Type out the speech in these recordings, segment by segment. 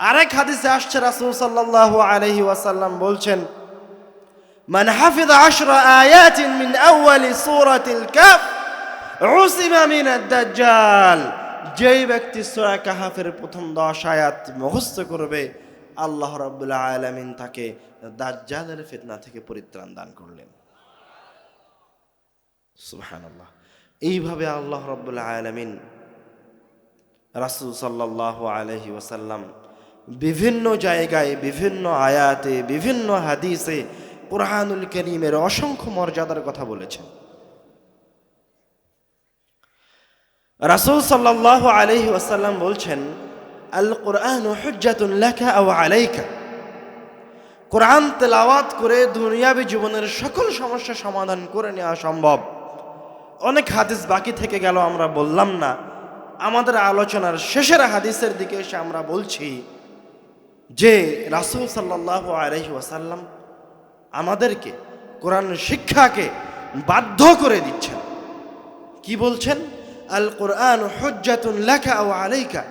আরেক হাদিসে আসছে রাসূল সাল্লাল্লাহু আলাইহি ওয়াসাল্লাম বলছেন من حفظ عشر آيات من أول سورة الكهف عصم من الدجال যেই ব্যক্তি সূরা কাহাফের প্রথম দশ আয়াত মুখস্থ করবে আল্লাহ রাব্বুল আলামিন তাকে দাজ্জালের ফিতনা থেকে পরিত্রাণ দান করলেন সুবহানাল্লাহ এইভাবে আল্লাহ রাব্বুল আলামিন রাসূল সাল্লাল্লাহু আলাইহি ওয়াসাল্লাম বিভিন্ন জায়গায়, বিভিন্ন আয়াতে, বিভিন্ন হাদিসে কোরআনুল করিমের অসংখ্য মর্যাদার কথা বলেছেন। রাসূল সাল্লাল্লাহু আলাইহি ওয়াসাল্লাম বলছেন, আল কোরআন লাকা আও আলাইকা। কোরআন তেলাওয়াত করে দুনিয়াবি জীবনের সকল সমস্যা সমাধান করে নেওয়া সম্ভব। অনেক হাদিস বাকি থেকে গেল, আমরা বললাম না। আমাদের আলোচনার শেষের হাদিসের দিকে এসে আমরা বলছি যে রাসূল সাল্লাল্লাহু আলাইহি ওয়াসাল্লাম আমাদেরকে কোরআন শিক্ষাকে বাধ্য করে দিচ্ছেন। কি বলছেন? আল কোরআন হুজ্জাতুন লাকা আও আলাইকা।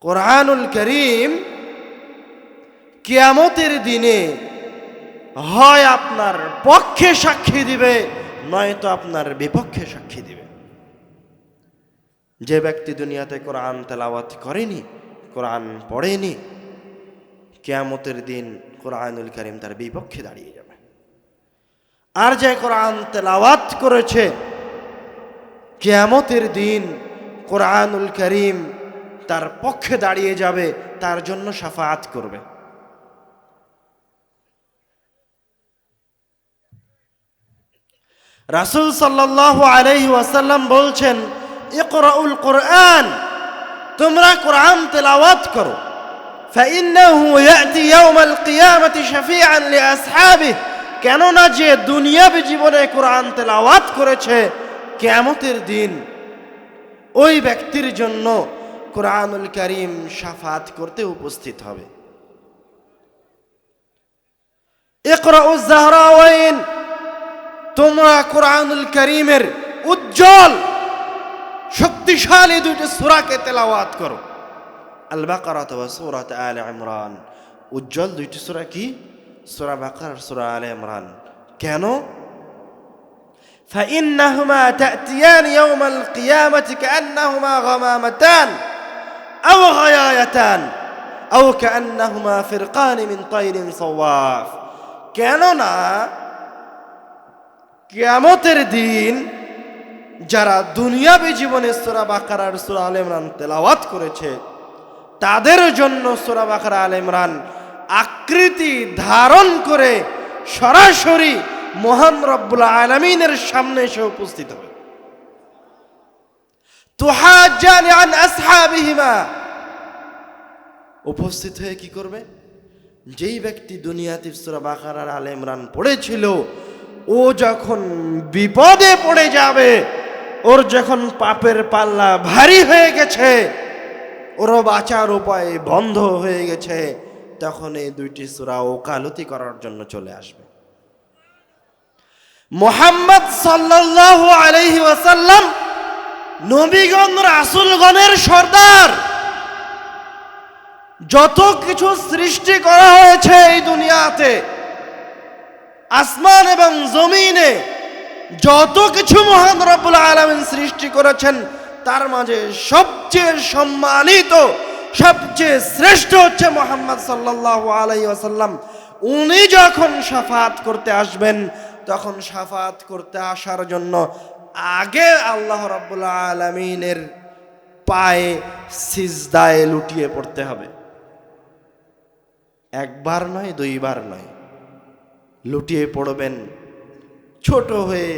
কোরআনুল করিম কিয়ামতের দিনে হয় আপনার পক্ষে সাক্ষী দিবে, নয়তো আপনার বিপক্ষে সাক্ষী দিবে। যে ব্যক্তি দুনিয়াতে কোরআন তেলাওয়াত করেনি কোরআন পড়েনি, কেয়ামতের দিন কোরআনুল করিম তার বিপক্ষে দাঁড়িয়ে যাবে। আর যে কোরআন তেলাওয়াত করেছে, কেয়ামতের দিন কোরআনুল করিম তার পক্ষে দাঁড়িয়ে যাবে, তার জন্য সাফাত করবে। রাসুল সাল্লাল্লাহু আলাইহি ওয়াসাল্লাম বলছেন, ইকরাউল কোরআন। তোমরা কোরআন তেলাওয়াত করো فإنه يأتي يوم القيامة شفيعا لأصحابه কেননা যে দুনিয়াবী জীবনে কোরআন তেলাওয়াত করেছে কেয়ামতের দিন ওই ব্যক্তির জন্য কোরআনুল করিম সাফাত করতে উপস্থিত হবে ইকরাউজ জাহরাওয়াইন তোমরা কোরআনুল করিমের উজ্জ্বল শক্তিশালী দুইটি সূরাকে তেলাওয়াত করো আল বাকারা অথবা সূরাত আলে ইমরান উজ্জ্বল দুইটি সূরা কি সূরা বাকার সূরা আলে ইমরান কেন فإنهما تأتيان يوم القيامة كأنهما غمامتان أو غيايتان أو كأنهما فرقان من طير صواف কেননা কিয়ামতের দিন যারা দুনিয়াবি জীবনে সোরা বাকারার সোরা আল ইমরান তেলাওয়াত করেছে, তাদের জন্য সোরা বাকারা আল ইমরান আকৃতি ধারণ করে সরাসরি মোহান রব্বুল আলমিনের সামনে এসে উপস্থিত হবে। উপস্থিত হয়ে কি করবে? যেই ব্যক্তি দুনিয়াতে সুরা ইমরান পড়েছিল, ও যখন বিপদে পড়ে যাবে ওর যখন পাপের পাল্লা ভারী হয়ে গেছে, ওরও বাঁচার উপায় বন্ধ হয়ে গেছে, তখন এই দুইটি সুরা ওকালতি করার জন্য চলে আসবে। মোহাম্মদ সাল্লাল্লাহু আলাইহি ওয়াসাল্লাম নবীগণ, রাসূলগণের সর্দার, যত কিছু সৃষ্টি করা হয়েছে এই দুনিয়াতে, আসমান এবং জমিনে যত কিছু মহান রব্বুল আলমিন সৃষ্টি করেছেন, তার মাঝে সবচেয়ে সম্মানিত, সবচেয়ে শ্রেষ্ঠ হচ্ছে মোহাম্মদ সাল্লাল্লাহু আলাইহি আসাল্লাম উনি যখন সাফাত করতে আসবেন, তখন সাফাত করতে আসার জন্য আগে আল্লাহ রাব্বুল আলামিনের পায়ে সিজদায় লুটিয়ে পড়তে হবে। একবার নয়, দুইবার নয়। লুটিয়ে পড়বেন ছোট হয়ে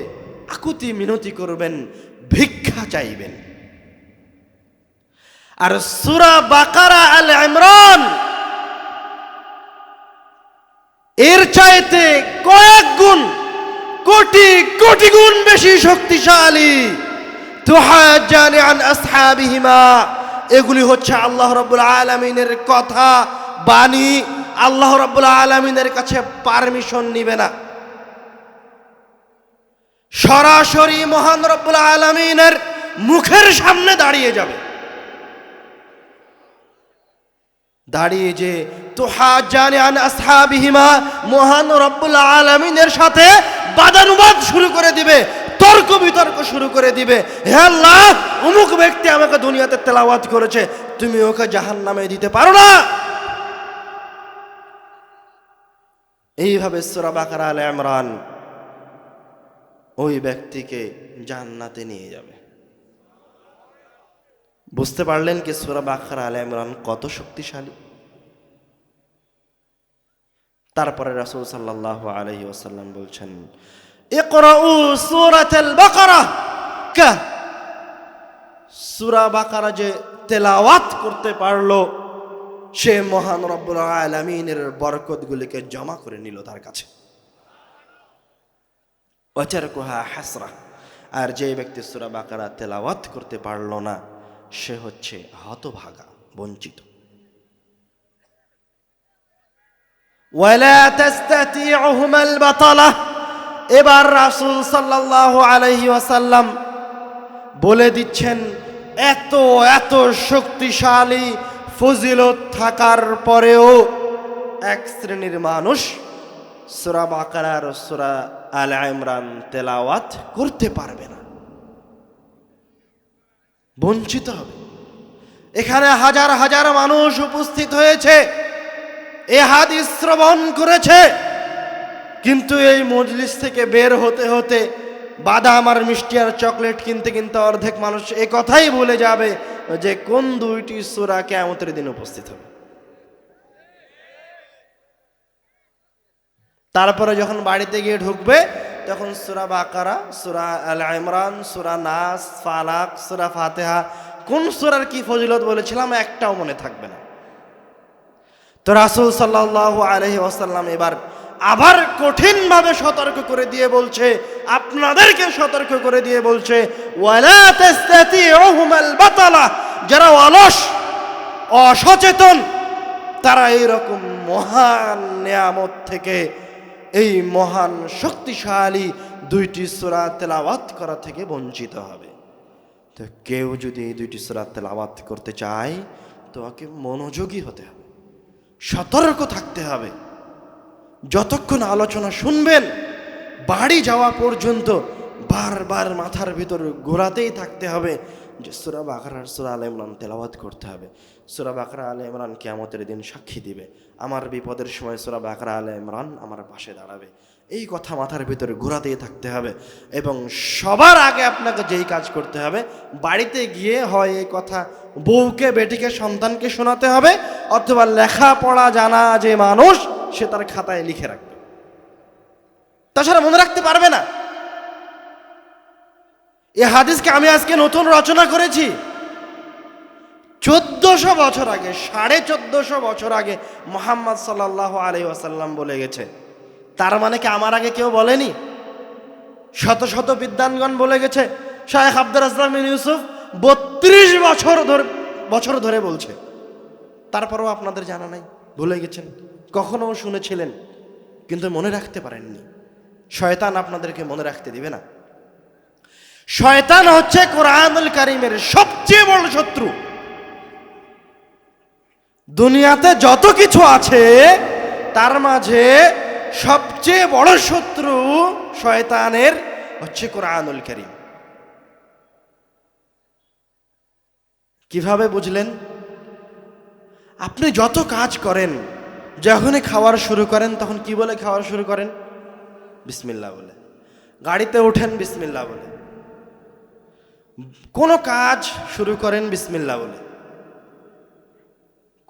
আকুতি মিনতি করবেন, ভিক্ষা চাইবেন। আর সুরা বাকারা আল ইমরান, এর চাইতে কয়েক গুণ, কোটি কোটি গুণ বেশি শক্তিশালী। এগুলি হচ্ছে আল্লাহ রাব্বুল আলামিনের কথা। বাণী, আল্লাহ রাব্বুল আলামিনের কাছে পারমিশন নিবে না। সরাসরি মহান রব্বুল আলমিনের মুখের সামনে দাঁড়িয়ে যাবে। দাঁড়িয়ে যে আসহাবিহিমা মহান রব্বুল আলামিনের সাথে বাদানুবাদ শুরু করে দিবে, তর্ক বিতর্ক শুরু করে দিবে। হে আল্লাহ, অমুক ব্যক্তি আমাকে দুনিয়াতে তেলাওয়াত করেছে, তুমি ওকে জাহান নামে দিতে পারো না। এইভাবে সুরা বাকারা আল ইমরান ওই ব্যক্তিকে জান্নাতে নিয়ে যাবে। বুঝতে পারলেন কি সুরা বাকারা আল ইমরান কত শক্তিশালী? তারপরে রাসূল সাল্লাল্লাহু আলাইহি ওসাল্লাম বলছেন সূরা বাকারা যে তেলাওয়াত করতে পারল, সে মহান রব্বুল আলামিনের বরকতগুলিকে জমা করে নিল তার কাছে। ওয়াচারকুহা হাসরা। আর যে ব্যক্তি সুরা বাকারা তেলাওয়াত করতে পারল না, সে হচ্ছে হতভাগা, বঞ্চিত। এবার রাসূল সাল্লাল্লাহু আলাইহি ওয়াসাল্লাম বলে দিচ্ছেন, এত এত শক্তিশালী, ফজিলত থাকার পরেও এক শ্রেণির মানুষ সূরা বাকারার সূরা আল ইমরান তেলাওয়াত করতে পারবে না। বঞ্চিত হবে। এখানে হাজার হাজার মানুষ উপস্থিত হয়েছে। এ হাদিস শ্রবণ করেছে। কিন্তু এই মজলিস থেকে বের হতে হতে বাদাম আর মিষ্টি আর চকলেট কিনতে কিনতে অর্ধেক মানুষ এ কথাই বলে যাবে যে কোন দুইটি সুরা কেমতের দিন উপস্থিত হবে। তারপরে যখন বাড়িতে গিয়ে ঢুকবে, তখন সুরা বাকারা, সুরা আল ইমরান, সুরা নাস, ফালাক, সুরা ফাতেহা, কোন সুরার কি ফজিলত বলেছিলাম একটাও মনে থাকবে না। তো রাসুল সাল্লাহ আলহি ওয়াসাল্লাম এবার আবার কঠিনভাবে সতর্ক করে দিয়ে বলছে, আপনাদেরকে সতর্ক করে দিয়ে বলছে যারা অলস, অসচেতন, তারা এইরকম মহান নিয়ামত থেকে এই মহান শক্তিশালী দুইটি সূরা তেলাওয়াত করা থেকে বঞ্চিত হবে। তো কেউ যদি এই দুইটি সূরা তেলাওয়াত করতে চায় তো ওকে মনোযোগী হতে হবে, সতর্ক থাকতে হবে। যতক্ষণ আলোচনা শুনবেন, বাড়ি যাওয়া পর্যন্ত বারবার মাথার ভিতর ঘোরাতেই থাকতে হবে যে সুরা বাকরার সুরা আল ইমরান তেলাওয়াত করতে হবে। সুরা বাকরা আল ইমরান কেয়ামতের দিন সাক্ষী দিবে। আমার বিপদের সময় সুরা বাকরা আল ইমরান আমার পাশে দাঁড়াবে। এই কথা মাথার ভিতরে ঘোরাতেই থাকতে হবে এবং সবার আগে আপনাকে যেই কাজ করতে হবে, বাড়িতে গিয়ে হয় এই কথা বউকে, বেটিকে, সন্তানকে শোনাতে হবে অথবা লেখাপড়া জানা যে মানুষ, সে তার খাতায় লিখে রাখবে। তাছাড়া মনে রাখতে পারবে না। এ হাদিসকে আমি আজকে নতুন রচনা করেছি। চোদ্দশো বছর আগে, সাড়ে চোদ্দশো বছর আগে মোহাম্মদ সাল্লাহ আলহি আসাল্লাম বলে গেছে। তার মানে কি আমার আগে কেউ বলেনি? শত শত বিদ্যানগণ বলে গেছে শাহেখ আব্দুল আসলাম ইউসুফ বত্রিশ বছর ধরে বছর ধরে বলছে। তারপরেও আপনাদের জানা নাই, ভুলে গেছেন, কখনো শুনেছিলেন, কিন্তু মনে রাখতে পারেননি। শয়তান আপনাদেরকে মনে রাখতে দিবে না। শয়তান হচ্ছে কোরআনুল কারিমের সবচেয়ে বড় শত্রু। দুনিয়াতে যত কিছু আছে, তার মাঝে সবচেয়ে বড় শত্রু শয়তানের হচ্ছে কোরআনুল করিম। কীভাবে বুঝলেন? আপনি যত কাজ করেন, যখনই খাওয়ার শুরু করেন, তখন কি বলে খাওয়ার শুরু করেন? বিসমিল্লা বলে। গাড়িতে ওঠেন বিসমিল্লা বলে। কোনো কাজ শুরু করেন বিসমিল্লা বলে।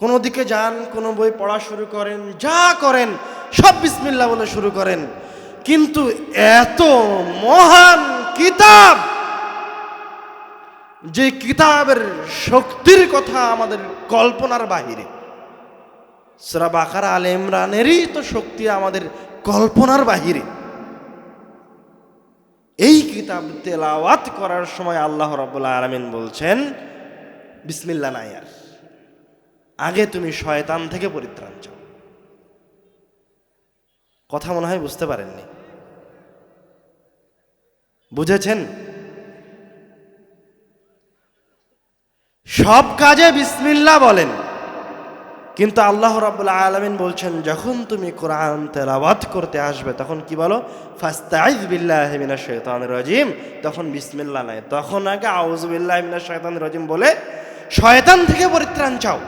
কোনো দিকে যান, কোনো বই পড়া শুরু করেন, যা করেন, সব বিসমিল্লা বলে শুরু করেন। কিন্তু এত মহান কিতাব, যে কিতাবের শক্তির কথা আমাদের কল্পনার বাহিরে। সুরা বাকারা আল ইমরানেরই তো শক্তি আমাদের কল্পনার বাহিরে। এই কিতাব তেলাওয়াত করার সময় আল্লাহ রাবুল্লাহ আলমিন বলছেন বিসমিল্লা নাই আর আগে তুমি শয়তান থেকে পরিত্রাণ চাও। কথা মনে হয় বুঝতে পারেননি। বুঝেছেন? সব কাজে বিসমিল্লা বলেন। কিন্তু আল্লাহ রাবুল্লাহ আলমিন বলছেন, যখন তুমি কোরআন তেলাওয়াত করতে আসবে, তখন কি বলো? ফাস্তাইজ বিল্লাহ মিনা শৈতান রাজিম। তখন বিসমিল্লা নাই। তখন আগে আউজ বিল্লাহ মিনা শৈতান রাজিম বলে, শয়তান থেকে পরিত্রাণ চাও।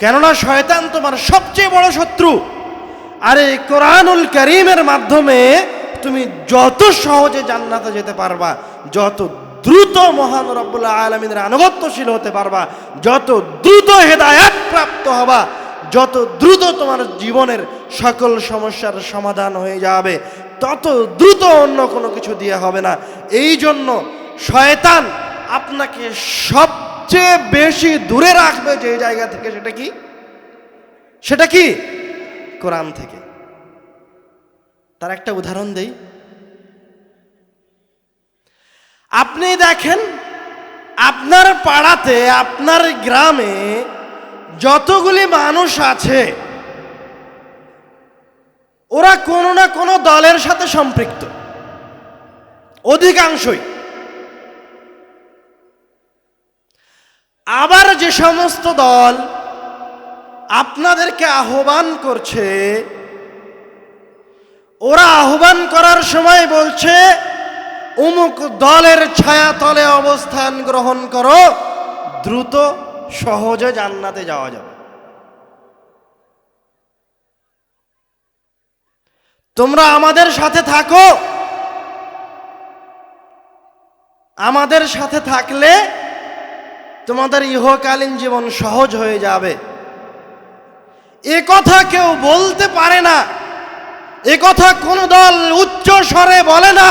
কেননা শয়তান তোমার সবচেয়ে বড় শত্রু। আর কোরআনুল করিমের মাধ্যমে তুমি যত সহজে জান্নাতে যেতে পারবা, যত দ্রুত মহান রব্বুল্লাহ আলমিনের আনুগত্যশীল হতে পারবা, যত দ্রুত হেদায়াত প্রাপ্ত হবা, যত দ্রুত তোমার জীবনের সকল সমস্যার সমাধান হয়ে যাবে, তত দ্রুত অন্য কোনো কিছু দিয়ে হবে না। এই জন্য শয়তান আপনাকে সবচেয়ে বেশি দূরে রাখবে যে জায়গা থেকে সেটা কি? সেটা কি? কোরআন থেকে। তার একটা উদাহরণ দেই। আপনি দেখেন, আপনার পাড়াতে, আপনার গ্রামে যতগুলি মানুষ আছে, ওরা কোনো না কোনো দলের সাথে সম্পৃক্ত। অধিকাংশই। আবার যে সমস্ত দল আপনাদেরকে আহ্বান করছে, ওরা আহ্বান করার সময় বলছে, অমুক দলের ছায়াতলে অবস্থান গ্রহণ করো, দ্রুত সহজে জান্নাতে যাওয়া যাবে। তোমরা আমাদের সাথে থাকো। আমাদের সাথে থাকলে তোমাদের ইহকালীন জীবন সহজ হয়ে যাবে। এ কথা কেউ বলতে পারে না। এ কথা কোন দল উচ্চ স্বরে বলে না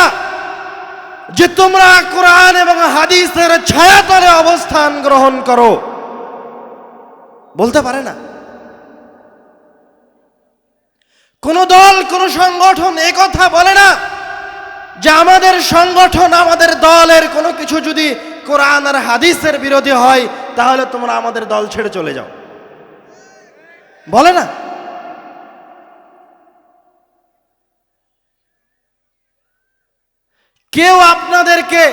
যে তোমরা কোরআন এবং হাদিসের ছায়াতলে অবস্থান গ্রহণ করো। বলতে পারে না। কোন দল, কোন সংগঠন এ কথা বলে না যে আমাদের সংগঠন, আমাদের দলের কোনো কিছু যদি কোরআন আর হাদিসের বিরোধী হয়, তাহলে তোমরা আমাদের দল ছেড়ে চলে যাও। বলে না? কেউ আপনাদেরকে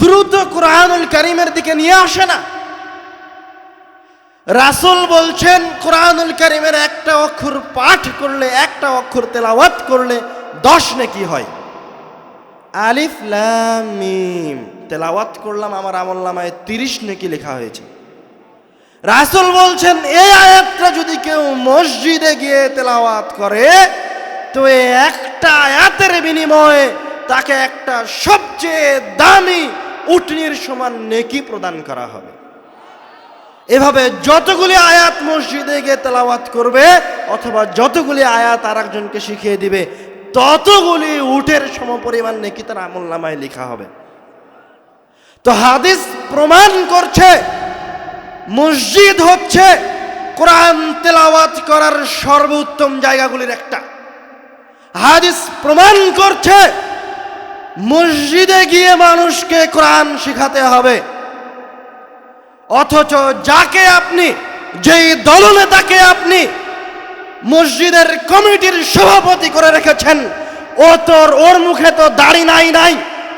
দ্রুত কোরআনুল করিমের দিকে নিয়ে আসে না। রাসুল বলছেন, কোরআনুল করিমের একটা অক্ষর পাঠ করলে, একটা অক্ষর তেলাওয়াত করলে দশ নাকি হয়? আলিফ লাম মিম। তেলাওয়াত করলাম, আমার আমল নামায় তিরিশ নাকি লেখা হয়েছে। রাসুল বলছেন এই আয়াতটা যদি কেউ মসজিদে গিয়ে তেলাওয়াত করে, তো একটা আয়াতের বিনিময়ে তাকে একটা সবচেয়ে দামি উটনির সমান নেকি প্রদান করা হবে। এভাবে যতগুলি আয়াত মসজিদে গিয়ে তেলাওয়াত করবে, অথবা যতগুলি আয়াত আর একজনকে শিখিয়ে দিবে, ততগুলি উটের সমপরিমাণ নেকি তার আমল নামায় লেখা হবে। তো হাদিস প্রমাণ করছে, মসজিদ হচ্ছে কোরআন তেলাওয়াত করার সর্বোত্তম জায়গাগুলির একটা। হাদিস প্রমাণ করছে, মসজিদে গিয়ে মানুষকে কোরআন শিখাতে হবে। অথচ যাকে আপনি, যেই দলনেতাকে আপনি মসজিদের কমিটির সভাপতি করে রেখেছেন, ও তোর, ওর মুখে তো দাড়ি নাই নাই।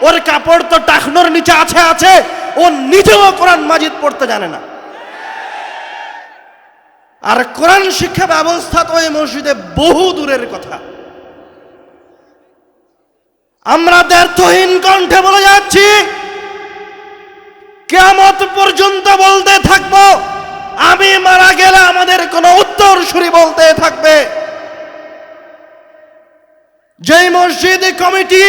ওর কাপড় তো টাকনোর নিচে আছে আছে। ও নিজেও কোরআন মাজিদ পড়তে জানে না। আর কোরআন শিক্ষা ব্যবস্থা তো এই মসজিদে বহু দূরের কথা। আমরা ব্যর্থহীন কণ্ঠে বলে যাচ্ছি কেমত পর্যন্ত বলতে থাকব, আমি মারা গেলে আমাদের কোনো উত্তর সুরি বলতে থাকবে। যেই মসজিদ কমিটি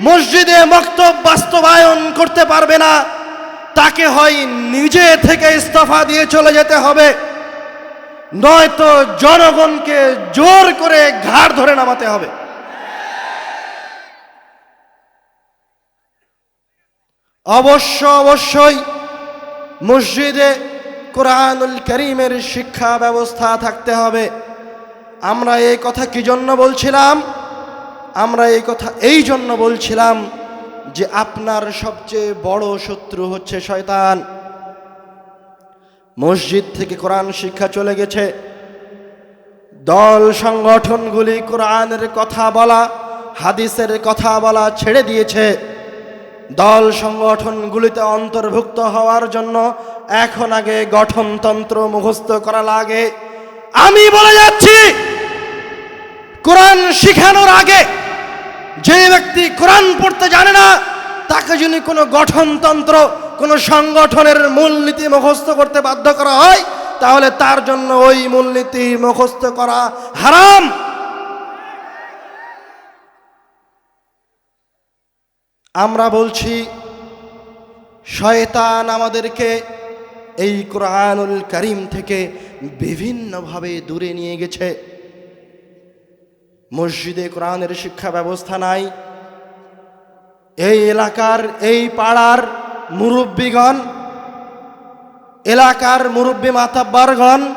মসজিদে মক্তব বাস্তবায়ন করতে পারবে না। তাকে হয় নিজে থেকে ইস্তফা দিয়ে চলে যেতে হবে। নয়তো জনগণকে জোর করে ঘাড় ধরে নামাতে হবে। অবশ্য অবশ্যই মসজিদে কোরআনুল করিমের শিক্ষা ব্যবস্থা থাকতে হবে। আমরা এই কথা কি জন্য বলছিলাম? আমরা এই কথা এই জন্য বলছিলাম যে আপনার সবচেয়ে বড় শত্রু হচ্ছে শয়তান। মসজিদ থেকে কোরআন শিক্ষা চলে গেছে। দল সংগঠনগুলি কোরআনের কথা বলা, হাদিসের কথা বলা ছেড়ে দিয়েছে। দল সংগঠনগুলিতে অন্তর্ভুক্ত হওয়ার জন্য এখন আগে গঠনতন্ত্র মুখস্থ করা লাগে। আমি বলে যাচ্ছি, কোরআন শিখানোর আগে যে ব্যক্তি কোরআন পড়তে জানে না, তাকে যদি কোনো গঠনতন্ত্র, কোনো সংগঠনের মূলনীতি মুখস্থ করতে বাধ্য করা হয়, তাহলে তার জন্য ওই মূলনীতি মুখস্থ করা হারাম। আমরা বলছি, শয়তান আমাদেরকে এই কোরআনুল করিম থেকে বিভিন্নভাবে দূরে নিয়ে গেছে। মসজিদে কোরআনের শিক্ষা ব্যবস্থা নাই। এই এলাকার, এই পাড়ার মুরব্বীগণ, এলাকার মুরব্বী মাতাব্বারগণ,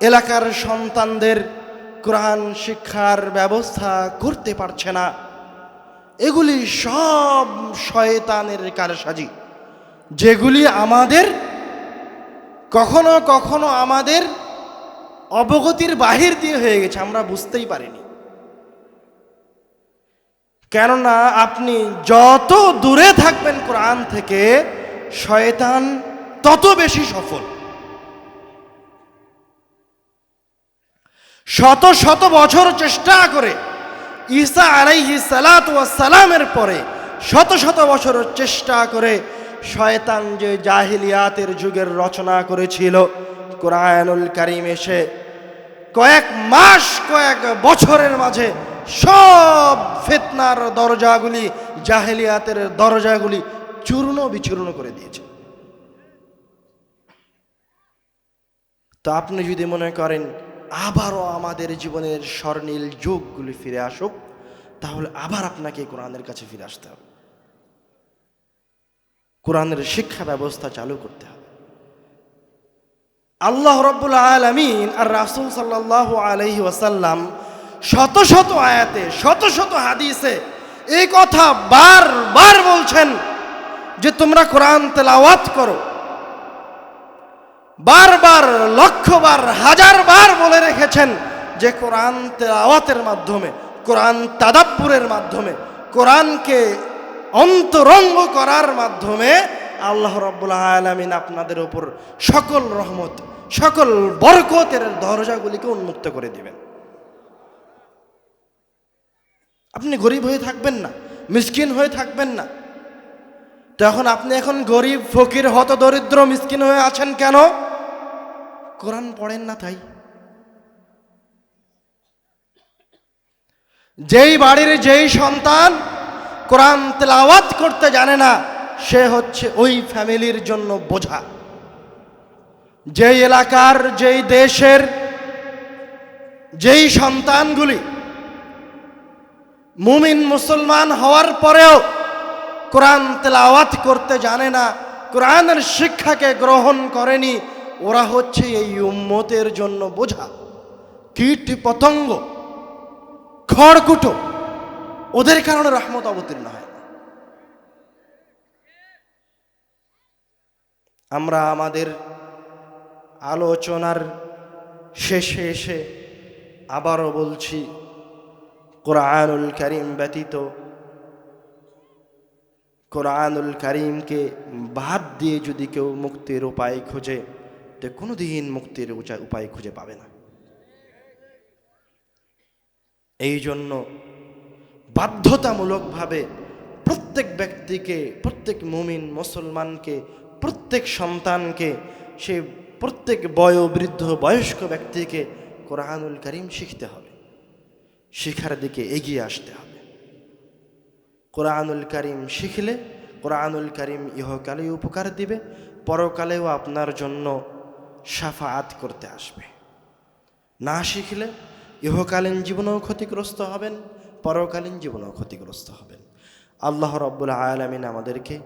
এলাকার সন্তানদের কোরআন শিক্ষার ব্যবস্থা করতে পারছে না। এগুলি সব শয়তানের কারসাজি। যেগুলি আমাদের, কখনো কখনো আমাদের অবগতির বাহির দিয়ে হয়ে গেছে, আমরা বুঝতেই পারিনি। কেননা আপনি যত দূরে থাকবেন কোরআন থেকে, শয়তান তত বেশি সফল। শত শত বছর চেষ্টা করে ঈসা আলাইহি সালাত সালামের পরে শত শত বছর চেষ্টা করে শয়তান যে জাহিলিয়াতের যুগের রচনা করেছিল, কোরআনুল কারিম এসে কয়েক মাস, কয়েক বছরের মাঝে সব ফেতনার দরজাগুলি, জাহেলিয়াতের দরজাগুলি চূর্ণ বিচূর্ণ করে দিয়েছে। তো আপনি যদি মনে করেন, আবারও আমাদের জীবনের স্বর্ণীল যুগগুলি ফিরে আসুক, তাহলে আবার আপনাকে কোরআনের কাছে ফিরে আসতে হবে। কোরআনের শিক্ষা ব্যবস্থা চালু করতে হবে। আল্লাহ রব্বুল আলমিন আর রাসুল সাল্লাহ আলহি ওয়াসাল্লাম শত শত আয়াতে, শত শত হাদিসে এই কথা বারবার বলছেন যে তোমরা কোরআন তেলাওয়াত করো। বারবার লক্ষবার হাজারবার বলে রেখেছেন যে কোরআন তেলাওয়াতের মাধ্যমে, কোরআন তাদাব্বুরের মাধ্যমে, কোরআনকে অন্তরঙ্গ করার মাধ্যমে আল্লাহ রব্বুল আলমিন আপনাদের ওপর সকল রহমত, সকল বরকতের দরজাগুলিকে উন্মুক্ত করে দিবেন। আপনি গরিব হয়ে থাকবেন না, মিসকিন হয়ে থাকবেন না। তো এখন আপনি এখন গরিব, ফকির, হত দরিদ্র, মিসকিন হয়ে আছেন কেন? কোরআন পড়েন না তাই। যেই বাড়ির যেই সন্তান কোরআন তেলাওয়াত করতে জানে না, সে হচ্ছে ওই ফ্যামিলির জন্য বোঝা। যেই এলাকার, যেই দেশের, যেই সন্তানগুলি মুমিন মুসলমান হওয়ার পরেও কোরআন তেলাওয়াত করতে জানে না, কোরআনের শিক্ষাকে গ্রহণ করেনি, ওরা হচ্ছে এই উম্মতের জন্য বোঝা কীট পতঙ্গ, খড়কুটো, ওদের কারণে রহমত অবতীর্ণ হয়। আমরা আমাদের আলোচনার শেষে এসে আবারও বলছি কোরআনুল করিম ব্যতীত কোরআনুল করিমকে বাদ দিয়ে যদি কেউ মুক্তির উপায় খোঁজে, তো কোনো দিন মুক্তির উপায় খুঁজে পাবে না। এই জন্য বাধ্যতামূলকভাবে প্রত্যেক ব্যক্তিকে, প্রত্যেক মুমিন মুসলমানকে, প্রত্যেক সন্তানকে, সে প্রত্যেক বয়োবৃদ্ধ, বয়স্ক ব্যক্তিকে কোরআনুল করিম শিখতে হবে। শিখার দিকে এগিয়ে আসতে হবে। কোরআনুল করিম শিখলে কোরআনুল করিম ইহকালে উপকার দিবে, পরকালেও আপনার জন্য সাফাত করতে আসবে। না শিখলে ইহকালীন জীবনেও ক্ষতিগ্রস্ত হবেন, পরকালীন জীবনেও ক্ষতিগ্রস্ত হবেন। আল্লাহ রব্বুল আলমিন আমাদেরকে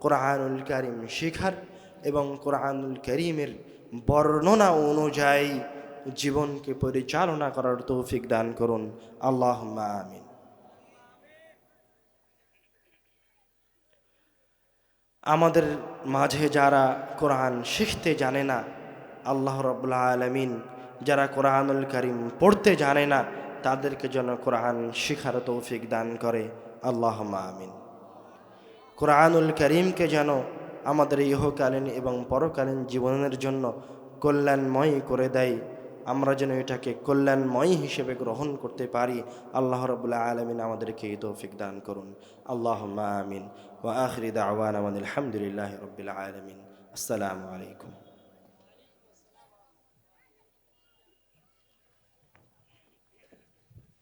কোরআনুল করিম শিখার এবং কোরআনুল করিমের বর্ণনা অনুযায়ী জীবনকে পরিচালনা করার তৌফিক দান করুন। আল্লাহ আমিন। আমাদের মাঝে যারা কোরআন শিখতে জানে না, আল্লাহ রব্লা আলমিন যারা কোরআনুল করিম পড়তে জানে না, তাদেরকে যেন কোরআন শিখার তৌফিক দান করে। আল্লাহ আমিন। কোরআনুল করিমকে যেন আমাদের ইহকালীন এবং পরকালীন জীবনের জন্য কল্যাণময় করে দেয়। আমরা যেন এটাকে কল্যাণময় হিসেবে গ্রহণ করতে পারি। আল্লাহ রবুল্লাহ আলমিন আমাদেরকে এই তৌফিক দান করুন। আল্লাহ আমিন। ও আওয়ান আমাদের আলহামদুলিল্লাহ রবিল্লা আলমিন। আসসালামু আলাইকুম।